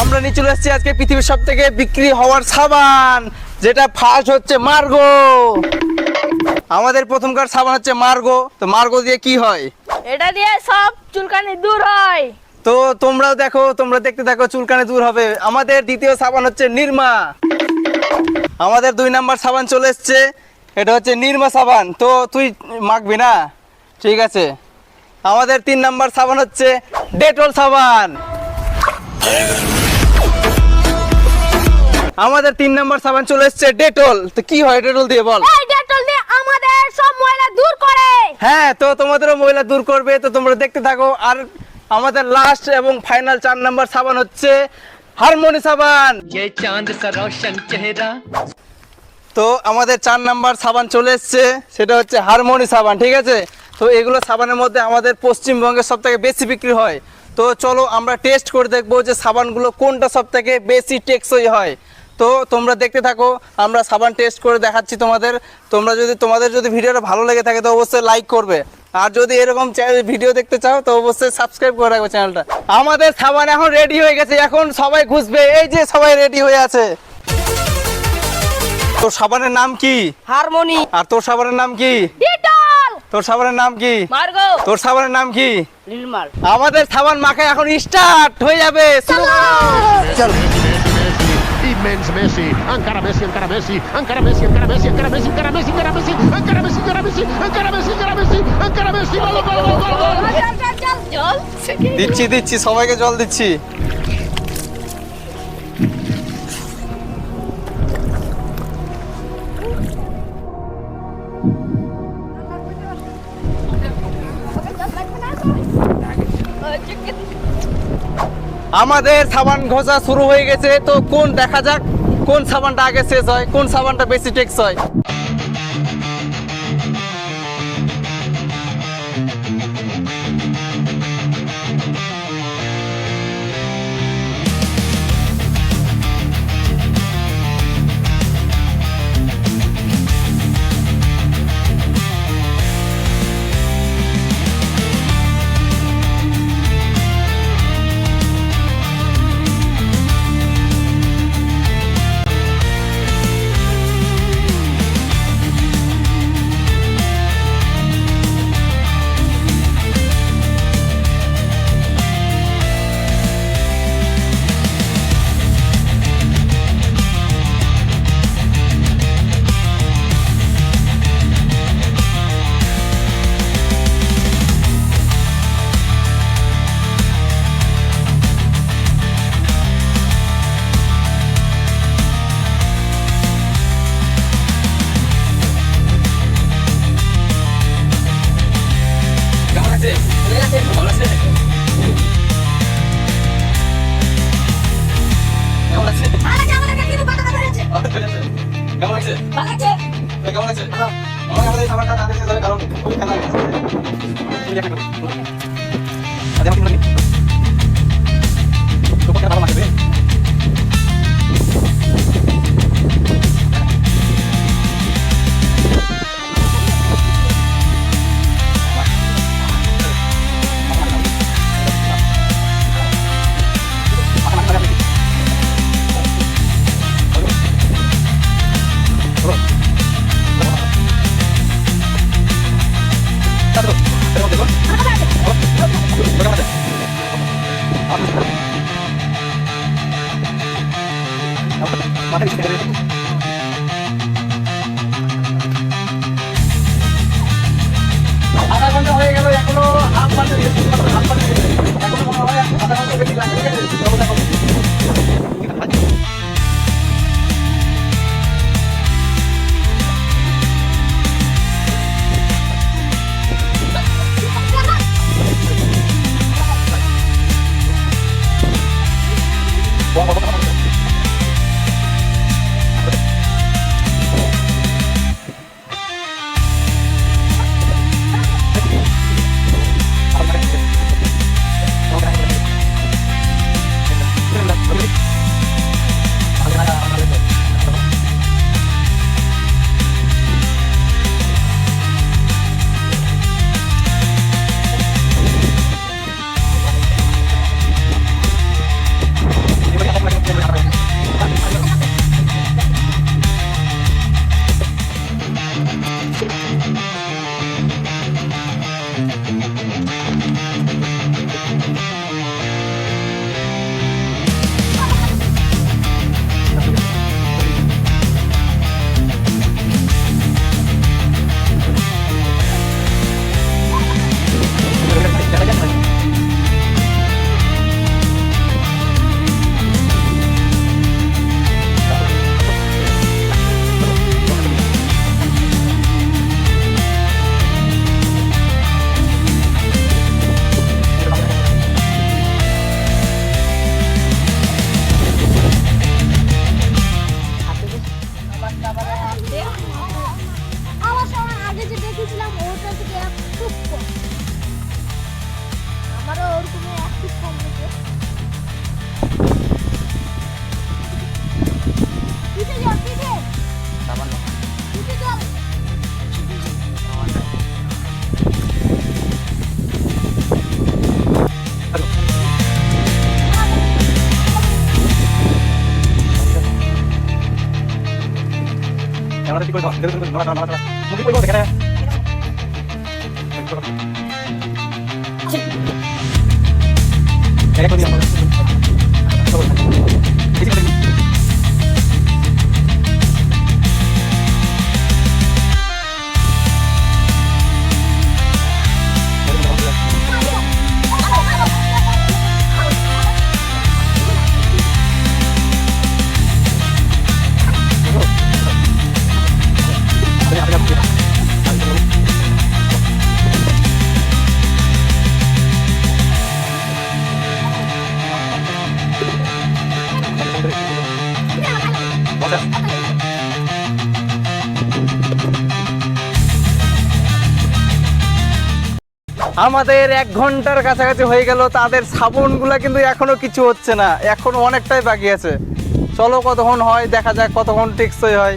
আমরা নিয়ে চলে এসেছি আজকে পৃথিবীর সব থেকে বিক্রি হওয়ার সাবান যেটা ফার্স্ট হচ্ছে মার্গো। আমাদের প্রথমকার সাবান হচ্ছে মার্গো। তো মার্গো দিয়ে কি হয়? এটা দিয়ে সব চুলকানি দূর হয়। তো তোমরাও দেখো তোমরা দেখতে থাকো চুলকানি দূর হবে। আমাদের দ্বিতীয় সাবান হচ্ছে নির্মা। আমাদের দুই নাম্বার সাবান চলে এসছে। এটা হচ্ছে নির্মা সাবান। তো তুই মাখবি না? ঠিক আছে। আমাদের তিন নাম্বার সাবান হচ্ছে ডেটল সাবান। আমাদের তিন নাম্বার সাবান চলে এসেছে ডেটল। তো কি হয় ডেটল দিয়ে বল। ডেটল দিয়ে আমাদের সব ময়লা দূর করে। হ্যাঁ তো তোমাদেরও ময়লা দূর করবে তো তোমরা দেখতে থাকো। আর আমাদের লাস্ট এবং ফাইনাল চার নম্বর সাবান হচ্ছে হারমোনি সাবান। তো আমাদের চার নাম্বার সাবান চলে এসছে সেটা হচ্ছে হারমোনি সাবান ঠিক আছে? তো এগুলো সাবানের মধ্যে আমাদের পশ্চিমবঙ্গে সব থেকে বেশি বিক্রি হয়। তো চলো আমরা টেস্ট করে দেখব যে সাবানগুলো কোনটা সব থেকে বেশি টেকসই হয়। তো তোমরা দেখতে থাকো আমরা সাবান টেস্ট করে দেখাচ্ছি তোমাদের। তোমরা যদি তোমাদের যদি ভিডিওটা ভালো লেগে থাকে তো অবশ্যই লাইক করবে। আর যদি এরকম ভিডিও দেখতে চাও তো অবশ্যই সাবস্ক্রাইব করে রাখবে চ্যানেলটা আমাদের সাবান এখন রেডি হয়ে গেছে এখন সবাই ঘুষবে এই যে সবাই রেডি হয়ে আছে। তোর সাবানের নাম কি? হারমোনি। আর তোর সাবানের নাম কি? তোর সাবানের নাম কি? মার্গো। তোর সাবানের নাম কি? নির্মাল আমাদের সাবান মাখা এখন স্টার্ট হয়ে যাবে শুরু করো। চল। Immens Messi, encara Messi, encara Messi, encara Messi, encara Messi, encara Messi, encara Messi, encara Messi, encara Messi, encara Messi, encara Messi, encara Messi, encara Messi, gol, gol, gol, gol, gol. চল দিচ্ছি দিচ্ছি সবাইকে জল দিচ্ছি আমাদের সাবান ঘষা শুরু হয়ে গেছে, তো কোন দেখা যাক কোন সাবানটা আগে শেষ হয়, কোন সাবানটা বেশি টেক্স হয় দেখে। হাফ ঘণ্টা এখনও মনে হয় আধা ঘণ্টা বেশি লাগবে ঠিক আছে চলো দেখো আমাদের এক ঘণ্টার কাছাকাছি হয়ে গেল, তাদের সাবুনগুলা কিন্তু এখনও কিছু হচ্ছে না, এখন অনেকটাই বাকি আছে। চলো কতক্ষণ হয়, দেখা যাক কতক্ষণ টেকসই হয়।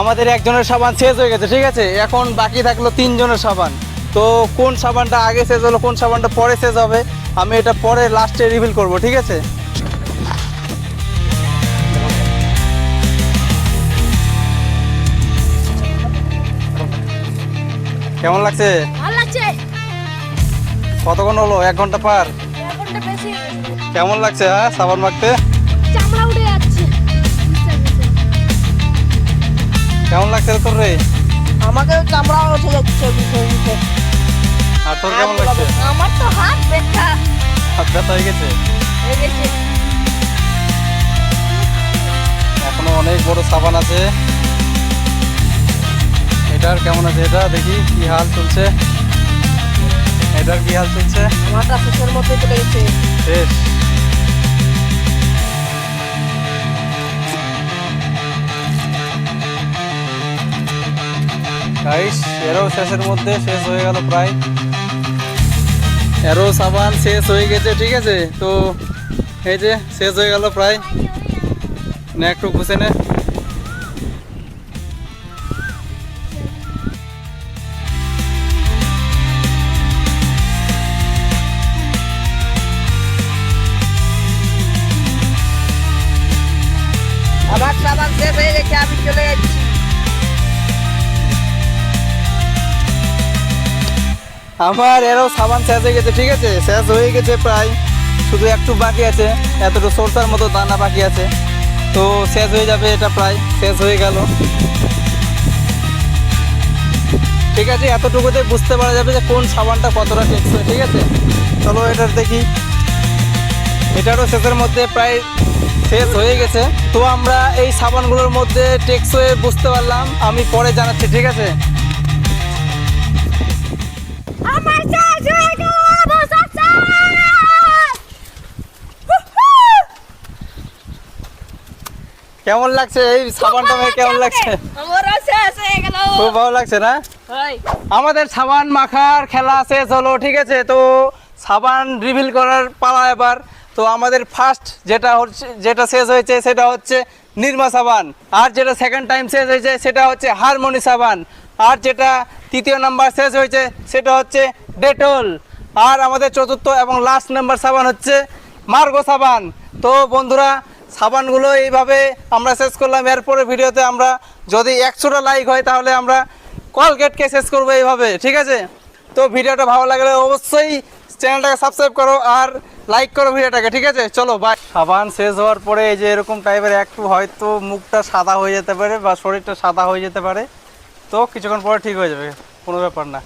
আমাদের একজনের সাবান শেষ হয়ে গেছে ঠিক আছে? এখন বাকি থাকল তিনজনের সাবান। তো কোন সাবানটা আগে শেষ হলো কোন সাবানটা পরে শেষ হবে আমি এটা পরে লাস্টে রিভিল করব ঠিক আছে? কেমন লাগছে? কতক্ষণ হলো? এক ঘণ্টা পার? কেমন লাগছে হ্যাঁ সাবান মাখতে? লাগছে আমাকে চামড়া উঠে যাচ্ছে বিষয়। আর তোর কেমন লাগছে? আমার তো হাত ব্যথা। হাত ব্যথা হয়ে গেছে? এখনও অনেক বড় সাবান আছে। এটার কেমন আছে? এটা দেখি কি হাল চলছে। এটার কি হাল চলছে? আমারটা শেষের মধ্যে চলে গেছে। শেষ গাইস এরও শেষের মধ্যে শেষ হয়ে গেল প্রায়। এরও সাবান শেষ হয়ে গেছে, ঠিক আছে? তো এই যে, শেষ হয়ে গেল প্রায়। নে একটু ঘুষে নে। আমার এরও সাবান শেষ হয়ে গেছে, ঠিক আছে? শেষ হয়ে গেছে প্রায়। শুধু একটু বাকি আছে। এতটুকু সরষার মতো দানা বাকি আছে। তো শেষ হয়ে যাবে এটা প্রায়। শেষ হয়ে গেল। ঠিক আছে এতটুকুতে বুঝতে পারা যাবে যে কোন সাবানটা কতটা টেকসই, ঠিক আছে? চলো এটার দেখি। এটারও শেষের মধ্যে প্রায় শেষ হয়ে গেছে। তো আমরা এই সাবানগুলোর মধ্যে টেকসই বুঝতে পারলাম। আমি পরে জানাচ্ছি, ঠিক আছে? কেমন লাগছে? এই সাবানটা কেমন লাগছে খুব ভালো লাগছে না? আমাদের সাবান মাখার খেলা শেষ হলো ঠিক আছে? তো সাবান রিভিল করার পালা এবার। তো আমাদের ফার্স্ট যেটা হচ্ছে যেটা শেষ হয়েছে সেটা হচ্ছে নির্মা সাবান। আর যেটা সেকেন্ড টাইম শেষ হয়েছে সেটা হচ্ছে হারমোনি সাবান। আর যেটা তৃতীয় নাম্বার শেষ হয়েছে, সেটা হচ্ছে ডেটল। আর আমাদের চতুর্থ এবং লাস্ট নাম্বার সাবান হচ্ছে মার্গো সাবান। তো বন্ধুরা, সাবানগুলো এইভাবে আমরা শেষ করলাম। এরপরে ভিডিওতে আমরা যদি একশোটা লাইক হয়, তাহলে আমরা কলগেটকে শেষ করব এইভাবে, ঠিক আছে? তো ভিডিওটা ভালো লাগলে অবশ্যই চ্যানেলটাকে সাবস্ক্রাইব করো আর লাইক করো ভিডিওটাকে, ঠিক আছে? চলো বাই সাবান শেষ হওয়ার পরে এই যে এরকম টাইপের একটু হয়তো মুখটা সাদা হয়ে যেতে পারে বা শরীরটা সাদা হয়ে যেতে পারে। তো কিছুক্ষণ পরে ঠিক হয়ে যাবে কোনো ব্যাপার না।